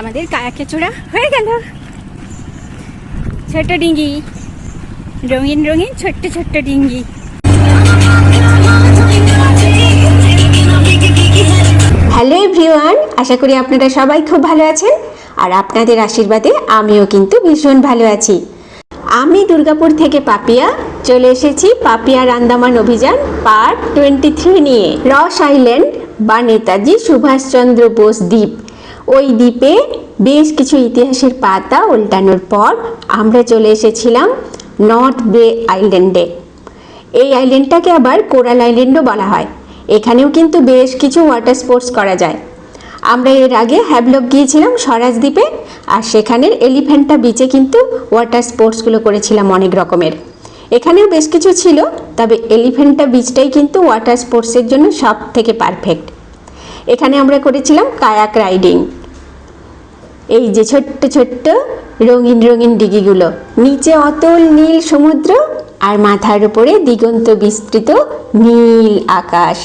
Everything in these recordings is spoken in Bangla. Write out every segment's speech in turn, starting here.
আমাদের কায়াকে চোরা হয়ে গেল। ছোট ডিঙ্গি, রঙিন রঙিন ছোট্ট ছোট্ট ডিঙ্গি। হ্যালো এভরিওয়ান, আশা করি আপনারা সবাই খুব ভালো আছেন, আর আপনাদের আশীর্বাদে আমিও কিন্তু ভীষণ ভালো আছি। আমি দুর্গাপুর থেকে পাপিয়া, চলে এসেছি পাপিয়ার আন্দামান অভিযান পার্ট টোয়েন্টি থ্রি নিয়ে। রস আইল্যান্ড, বা নেতাজি সুভাষচন্দ্র বোস দ্বীপ। ওই দ্বীপে বেশ কিছু ইতিহাসের পাতা উল্টানোর পর আমরা চলে এসেছিলাম নর্থ বে আইল্যান্ডে এই আইল্যান্ডটাকে আবার কোরাল আইল্যান্ডও বলা হয়। এখানেও কিন্তু বেশ কিছু ওয়াটার স্পোর্টস করা যায়। আমরা এর আগে হ্যাবলক গিয়েছিলাম স্বরাজ দ্বীপে আর সেখানের এলিফ্যান্টা বিচে কিন্তু ওয়াটার স্পোর্টসগুলো করেছিলাম অনেক রকমের। এখানেও বেশ কিছু ছিল, তবে এলিফ্যান্টা বিচটাই কিন্তু ওয়াটার স্পোর্টসের জন্য সব থেকে পারফেক্ট এখানে আমরা করেছিলাম কায়াক রাইডিং এই যে ছোট্ট ছোট্ট রঙিন রঙিন ডিগিগুলো, নিচে অতল নীল সমুদ্র আর মাথার উপরে দিগন্ত বিস্তৃত নীল আকাশ।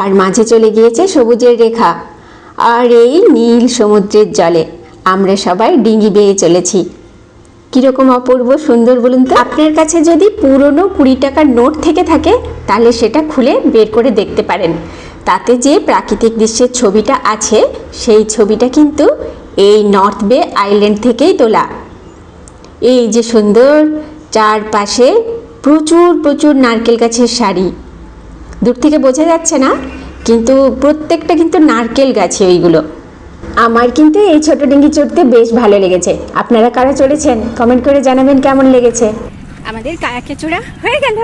আর মাঝে চলে গিয়েছে সবুজের রেখা। আর এই নীল সমুদ্রের জলে আমরা সবাই ডিঙি বেয়ে চলেছি। কীরকম অপূর্ব সুন্দর বলুন তো? আপনার কাছে যদি পুরনো কুড়ি টাকার নোট থেকে থাকে, তাহলে সেটা খুলে বের করে দেখতে পারেন। তাতে যে প্রাকৃতিক দৃশ্যের ছবিটা আছে, সেই ছবিটা কিন্তু এই নর্থ বে আইল্যান্ড থেকেই তোলা। এই যে সুন্দর চারপাশে প্রচুর প্রচুর নারকেল গাছের সারি। দূর থেকে বোঝা যাচ্ছে না, কিন্তু প্রত্যেকটা কিন্তু নারকেল গাছে ওইগুলো আমার কিন্তু এই ছোট ডিঙ্গি চড়তে বেশ ভালো লেগেছে। আপনারা কারা চলেছেন কমেন্ট করে জানাবেন কেমন লেগেছে। আমাদের কায়াকে চোরা হয়ে গেল।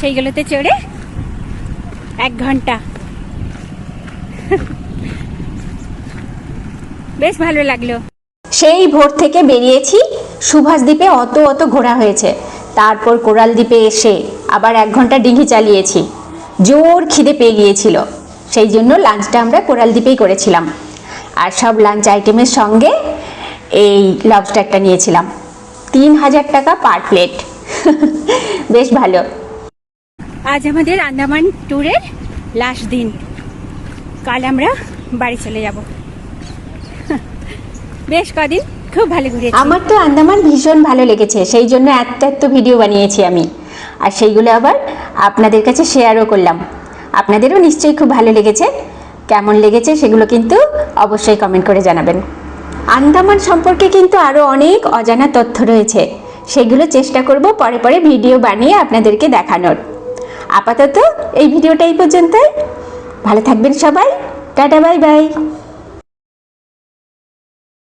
সেইগুলোতে চড়ে এক ঘণ্টা। বেশ ভালো লাগল। সেই ভোর থেকে বেরিয়েছি সুভাষ দ্বীপে অত অত ঘোরা হয়েছে। তারপর কোরাল দ্বীপে এসে আবার এক ঘণ্টা ডিঙি চালিয়েছি। জোর খিদে পেয়ে গিয়েছিল। সেই জন্য লাঞ্চটা আমরা কোরাল দ্বীপেই করেছিলাম। আর সব লাঞ্চ আইটেমের সঙ্গে এই লবস্টারটা নিয়েছিলাম। তিন হাজার টাকা পার প্লেট বেশ ভালো। আজ আমাদের আন্দামান ট্যুরের লাস্ট দিন। কাল আমরা বাড়ি চলে যাব। বেশ কদিন, খুব ভালো ঘুরেছি। আমার তো আন্দামান ভীষণ ভালো লেগেছে, সেই জন্য এত এত ভিডিও বানিয়েছি আমি। আর সেইগুলো আবার আপনাদের কাছে শেয়ারও করলাম। আপনাদেরও নিশ্চয়ই খুব ভালো লেগেছে, কেমন লেগেছে সেগুলো কিন্তু অবশ্যই কমেন্ট করে জানাবেন। আন্দামান সম্পর্কে কিন্তু আরও অনেক অজানা তথ্য রয়েছে, সেগুলো চেষ্টা করব পরে পরে ভিডিও বানিয়ে আপনাদেরকে দেখানোর। আপাতত এই ভিডিওটা এই পর্যন্তই। ভালো থাকবেন সবাই। Tata bye bye.